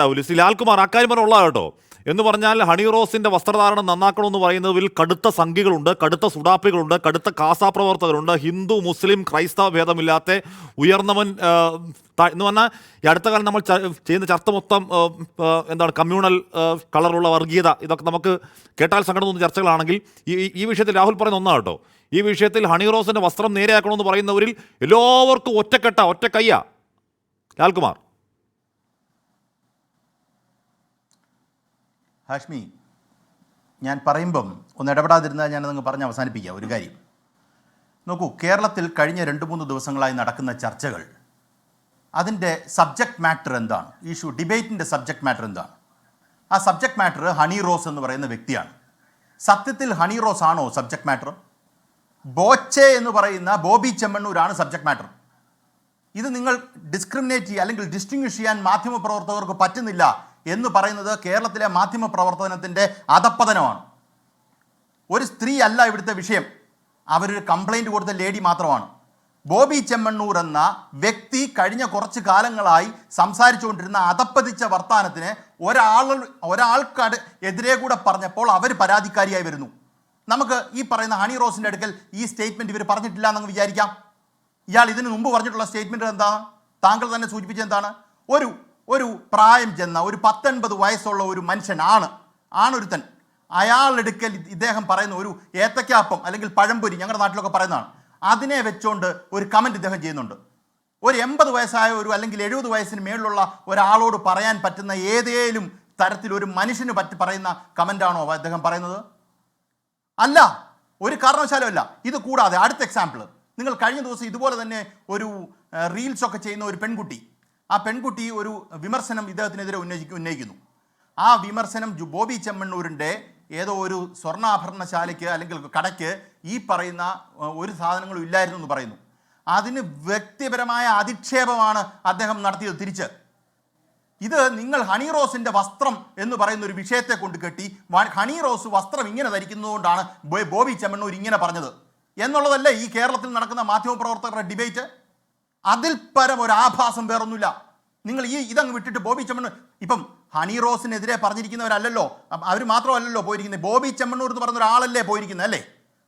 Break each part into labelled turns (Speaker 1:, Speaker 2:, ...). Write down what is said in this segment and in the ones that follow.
Speaker 1: ഉണ്ടാവില്ല. ശ്രീ ലാൽകുമാർ അക്കാര്യം പറഞ്ഞ ഉള്ള കേട്ടോ എന്ന് പറഞ്ഞാൽ ഹണി റോസിന്റെ വസ്ത്രധാരണം നന്നാക്കണമെന്ന് പറയുന്നതിൽ കടുത്ത സംഖ്യകളുണ്ട് കടുത്ത സുഡാപ്പികളുണ്ട് കടുത്ത കാസാപ്രവർത്തകരുണ്ട് ഹിന്ദു മുസ്ലിം ക്രൈസ്തവ ഭേദമില്ലാത്ത ഉയർന്നവൻ എന്ന് പറഞ്ഞാൽ ഈ അടുത്ത കാലം നമ്മൾ ചെയ്യുന്ന ചർച്ച മൊത്തം എന്താണ് കമ്മ്യൂണൽ കളറുള്ള വർഗീയത ഇതൊക്കെ നമുക്ക് കേട്ടാൽ സങ്കടം തോന്നുന്ന ചർച്ചകളാണെങ്കിൽ ഈ ഈ- വിഷയത്തിൽ രാഹുൽ പറയുന്ന ഒന്നാണ് കേട്ടോ ഈ വിഷയത്തിൽ ഹണി റോസിന്റെ വസ്ത്രം നേരെയാക്കണമെന്ന് പറയുന്നവരിൽ എല്ലാവർക്കും ഒറ്റക്കെട്ട ഒറ്റ കയ്യ ലാൽകുമാർ.
Speaker 2: ഹാഷ്മി ഞാൻ പറയുമ്പം ഒന്ന് ഇടപെടാതിരുന്നാൽ ഞാൻ നിങ്ങൾ പറഞ്ഞ് അവസാനിപ്പിക്കാം. ഒരു കാര്യം. നോക്കൂ കേരളത്തിൽ കഴിഞ്ഞ രണ്ട് മൂന്ന് ദിവസങ്ങളായി നടക്കുന്ന ചർച്ചകൾ അതിന്റെ സബ്ജക്റ്റ് മാറ്റർ എന്താണ്? ഇഷ്യൂ ഡിബേറ്റിന്റെ സബ്ജക്റ്റ് മാറ്റർ എന്താണ്? ആ സബ്ജക്റ്റ് മാറ്റർ ഹണി റോസ് എന്ന് പറയുന്ന വ്യക്തിയാണ്. സത്യത്തിൽ ഹണി റോസ് ആണോ സബ്ജക്റ്റ് മാറ്റർ ബോച്ചെ എന്ന് പറയുന്ന ബോബി ചെമ്മണ്ണൂരാണ് സബ്ജക്റ്റ് മാറ്റർ ഇത് നിങ്ങൾ ഡിസ്ക്രിമിനേറ്റ് ചെയ്യുക അല്ലെങ്കിൽ ഡിസ്റ്റിങ്വിഷ് ചെയ്യാൻ മാധ്യമപ്രവർത്തകർക്ക് പറ്റുന്നില്ല എന്ന് പറയുന്നത് കേരളത്തിലെ മാധ്യമ പ്രവർത്തനത്തിന്റെ അധപ്പതനമാണ്. ഒരു സ്ത്രീ അല്ല ഇവിടുത്തെ വിഷയം. അവരൊരു കംപ്ലൈന്റ് കൊടുത്ത ലേഡി മാത്രമാണ്. ബോബി ചെമ്മണ്ണൂർ എന്ന വ്യക്തി കഴിഞ്ഞ കുറച്ച് കാലങ്ങളായി സംസാരിച്ചുകൊണ്ടിരുന്ന അധപ്പതിച്ച വർത്താനത്തിന് ഒരാൾ ഒരാൾക്കട് എതിരെ കൂടെ പറഞ്ഞപ്പോൾ അവർ പരാതിക്കാരിയായി വരുന്നു. നമുക്ക് ഈ പറയുന്ന ഹണി റോസിന്റെ അടുക്കൽ ഈ സ്റ്റേറ്റ്മെന്റ് ഇവർ പറഞ്ഞിട്ടില്ല എന്നങ്ങ് വിചാരിക്കാം. ഇയാൾ ഇതിനു മുമ്പ് പറഞ്ഞിട്ടുള്ള സ്റ്റേറ്റ്മെന്റ് എന്താണ് താങ്കൾ തന്നെ സൂചിപ്പിച്ചത് എന്താണ്? ഒരു ഒരു പ്രായം ചെന്ന ഒരു പത്തൊൻപത് വയസ്സുള്ള ഒരു മനുഷ്യനാണ് ആണൊരുത്തൻ. അയാളെടുക്കൽ ഇദ്ദേഹം പറയുന്ന ഒരു ഏത്തക്കാപ്പം അല്ലെങ്കിൽ പഴംപൊരി ഞങ്ങളുടെ നാട്ടിലൊക്കെ പറയുന്നതാണ്. അതിനെ വെച്ചുകൊണ്ട് ഒരു കമന്റ് ഇദ്ദേഹം ചെയ്യുന്നുണ്ട്. ഒരു എൺപത് വയസ്സായ ഒരു അല്ലെങ്കിൽ എഴുപത് വയസ്സിന് മേളിലുള്ള ഒരാളോട് പറയാൻ പറ്റുന്ന ഏതേലും തരത്തിൽ ഒരു മനുഷ്യന് പറ്റി പറയുന്ന കമന്റാണോ അദ്ദേഹം പറയുന്നത്? അല്ല. ഒരു കാരണവശാലും അല്ല. ഇത് കൂടാതെ അടുത്ത എക്സാമ്പിൾ നിങ്ങൾ കഴിഞ്ഞ ദിവസം ഇതുപോലെ തന്നെ ഒരു റീൽസ് ഒക്കെ ചെയ്യുന്ന ഒരു പെൺകുട്ടി ആ പെൺകുട്ടി ഒരു വിമർശനം ഇദ്ദേഹത്തിനെതിരെ ഉന്നയിക്കും ഉന്നയിക്കുന്നു. ആ വിമർശനം ബോബി ചെമ്മണ്ണൂരിന്റെ ഏതോ ഒരു സ്വർണാഭരണശാലയ്ക്ക് അല്ലെങ്കിൽ കടയ്ക്ക് ഈ പറയുന്ന ഒരു സാധനങ്ങളും ഇല്ലായിരുന്നു എന്ന് പറയുന്നു. അതിന് വ്യക്തിപരമായ അധിക്ഷേപമാണ് അദ്ദേഹം നടത്തിയത് തിരിച്ച്. ഇത് നിങ്ങൾ ഹണി റോസിന്റെ വസ്ത്രം എന്ന് പറയുന്ന ഒരു വിഷയത്തെ കൊണ്ട് കെട്ടി ഹണി റോസ് വസ്ത്രം ഇങ്ങനെ ധരിക്കുന്നതുകൊണ്ടാണ് ബോബി ചെമ്മണ്ണൂർ ഇങ്ങനെ പറഞ്ഞത്. എന്നുള്ളതല്ലേ ഈ കേരളത്തിൽ നടക്കുന്ന മാധ്യമപ്രവർത്തകരുടെ ഡിബേറ്റ്? അതിൽ പരം ഒരു ആഭാസം വേറൊന്നുമില്ല. നിങ്ങൾ ഈ ഇതങ്ങ് വിട്ടിട്ട് ബോബി ചെമ്മണ്ണൂർ ഇപ്പം ഹണി റോസിനെതിരെ പറഞ്ഞിരിക്കുന്നവരല്ലല്ലോ. അവർ മാത്രമല്ലല്ലോ പോയിരിക്കുന്നത്. ബോബി ചെമ്മണ്ണൂർ എന്ന് പറഞ്ഞ ഒരാളല്ലേ പോയിരിക്കുന്നത് അല്ലേ?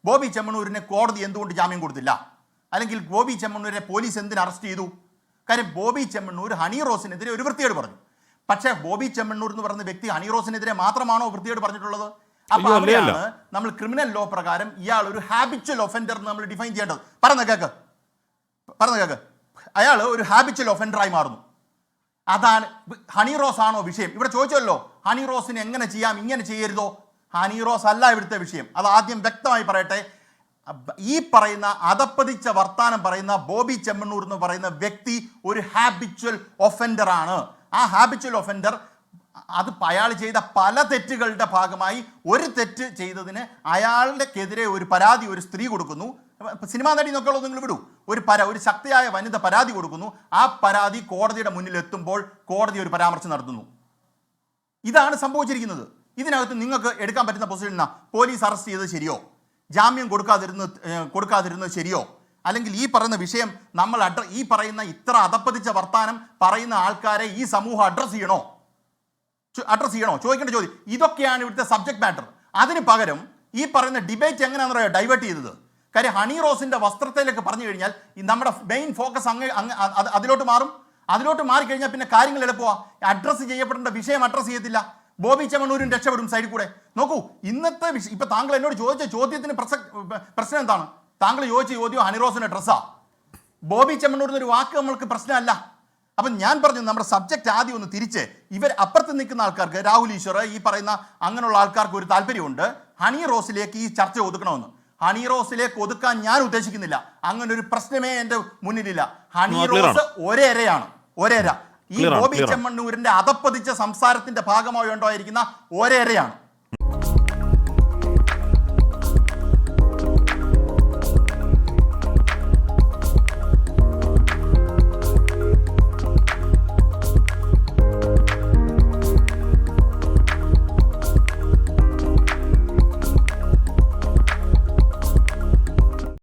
Speaker 2: ബോബി ചെമ്മണ്ണൂരിനെ കോടതി എന്തുകൊണ്ട് ജാമ്യം കൊടുത്തില്ല? അല്ലെങ്കിൽ ബോബി ചെമ്മണ്ണൂരിനെ പോലീസ് എന്തിന് അറസ്റ്റ് ചെയ്തു? കാര്യം ബോബി ചെമ്മണ്ണൂർ ഹണി റോസിനെതിരെ ഒരു വൃത്തിയോട് പറഞ്ഞു. പക്ഷേ ബോബി ചെമ്മണ്ണൂർ എന്ന് പറയുന്ന വ്യക്തി ഹണി റോസിനെതിരെ മാത്രമാണോ വൃത്തിയോട് പറഞ്ഞിട്ടുള്ളത്? അപ്പൊ അവിടെയാണ് നമ്മൾ ക്രിമിനൽ ലോ പ്രകാരം ഇയാൾ ഒരു ഹാബിച്വൽ ഒഫൻഡർ എന്ന് നമ്മൾ ഡിഫൈൻ ചെയ്യേണ്ടത്. പറഞ്ഞ കേക്ക്? പറഞ്ഞ കേക്ക്? അയാൾ ഒരു ഹാബിച്വൽ ഒഫൻഡറായി മാറുന്നു. അതാണ് ഹണി റോസ് ആണോ വിഷയം? ഇവിടെ ചോദിച്ചല്ലോ ഹണി റോസിന് എങ്ങനെ ചെയ്യാം ഇങ്ങനെ ചെയ്യരുതോ? ഹണി റോസ് അല്ല ഇവിടുത്തെ വിഷയം. അത് ആദ്യം വ്യക്തമായി പറയട്ടെ. ഈ പറയുന്ന അതപ്പതിച്ച വർത്താനം പറയുന്ന ബോബി ചെമ്മണ്ണൂർ എന്ന് പറയുന്ന വ്യക്തി ഒരു ഹാബിച്വൽ ഒഫൻഡർ ആണ്. ആ ഹാബിച്വൽ ഒഫൻഡർ അത് അയാൾ ചെയ്ത പല തെറ്റുകളുടെ ഭാഗമായി ഒരു തെറ്റ് ചെയ്തതിന് അയാളുടെക്കെതിരെ ഒരു പരാതി ഒരു സ്ത്രീ കൊടുക്കുന്നു. സിനിമാ നടി എന്നൊക്കെയുള്ളത് നിങ്ങൾ വിടൂ. ഒരു പര ഒരു ശക്തിയായ വനിത പരാതി കൊടുക്കുന്നു. ആ പരാതി കോടതിയുടെ മുന്നിൽ എത്തുമ്പോൾ കോടതി ഒരു പരാമർശം നടത്തുന്നു. ഇതാണ് സംഭവിച്ചിരിക്കുന്നത്. ഇതിനകത്ത് നിങ്ങൾക്ക് എടുക്കാൻ പറ്റുന്ന പൊസിഷൻ എന്നാ പോലീസ് അറസ്റ്റ് ചെയ്തത് ശരിയോ? ജാമ്യം കൊടുക്കാതിരുന്നത് കൊടുക്കാതിരുന്നത് ശരിയോ? അല്ലെങ്കിൽ ഈ പറയുന്ന വിഷയം നമ്മൾ അഡ്ര ഈ പറയുന്ന ഇത്ര അതപ്പതിച്ച വർത്താനം പറയുന്ന ആൾക്കാരെ ഈ സമൂഹം അഡ്രസ്സ് ചെയ്യണോ? അഡ്രസ്സ് ചെയ്യണോ? ചോദിക്കേണ്ട ചോദ്യം. ഇതൊക്കെയാണ് ഇവിടുത്തെ സബ്ജക്ട് മാറ്റർ അതിന് പകരം ഈ പറയുന്ന ഡിബേറ്റ് എങ്ങനെയാണെന്ന് പറയുക ഡൈവേർട്ട് ചെയ്തത്. കാര്യം ഹണി റോസിന്റെ വസ്ത്രത്തിലേക്ക് പറഞ്ഞു കഴിഞ്ഞാൽ നമ്മുടെ മെയിൻ ഫോക്കസ് അങ്ങ് അങ്ങ് അതിലോട്ട് മാറും. അതിലോട്ട് മാറിക്കഴിഞ്ഞാൽ പിന്നെ കാര്യങ്ങൾ എളുപ്പമാ. അഡ്രസ്സ് ചെയ്യപ്പെടേണ്ട വിഷയം അഡ്രസ്സ് ചെയ്യത്തില്ല. ബോബി ചെമണൂരും രക്ഷപ്പെടും സൈഡിൽ കൂടെ. നോക്കൂ ഇന്നത്തെ വിഷയം ഇപ്പൊ താങ്കൾ എന്നോട് ചോദിച്ച ചോദ്യത്തിന് പ്രസ- പ്രശ്നം എന്താണ്? താങ്കൾ ചോദിച്ച ചോദ്യം ഹണി റോസിന്റെ ഡ്രസ്സാ ബോബി ചെമ്മണ്ണൂർ ഒരു വാക്ക് നമ്മൾക്ക് പ്രശ്നമല്ല. അപ്പം ഞാൻ പറഞ്ഞു നമ്മുടെ സബ്ജക്റ്റ് ആദ്യം ഒന്ന് തിരിച്ച് ഇവർ അപ്പുറത്ത് നിൽക്കുന്ന ആൾക്കാർക്ക് രാഹുൽ ഈശ്വർ ഈ പറയുന്ന അങ്ങനെയുള്ള ആൾക്കാർക്ക് ഒരു താല്പര്യമുണ്ട്. ഹണി റോസിലേക്ക് ഈ ചർച്ച ഒതുക്കണമെന്ന്. ഹണി റോസിലേക്ക് ഒതുക്കാൻ ഞാൻ ഉദ്ദേശിക്കുന്നില്ല. അങ്ങനെ ഒരു പ്രശ്നമേ എന്റെ മുന്നിലില്ല. ഹണി. റോസ് ഒരേരയാണ്. ഒരേര. ഈ
Speaker 1: ഗോപി
Speaker 2: ബോബി. ചെമ്മണ്ണൂരിന്റെ അതപ്പതിച്ച സംസാരത്തിന്റെ ഭാഗമായി ഉണ്ടായിരിക്കുന്ന ഒരേരയാണ്.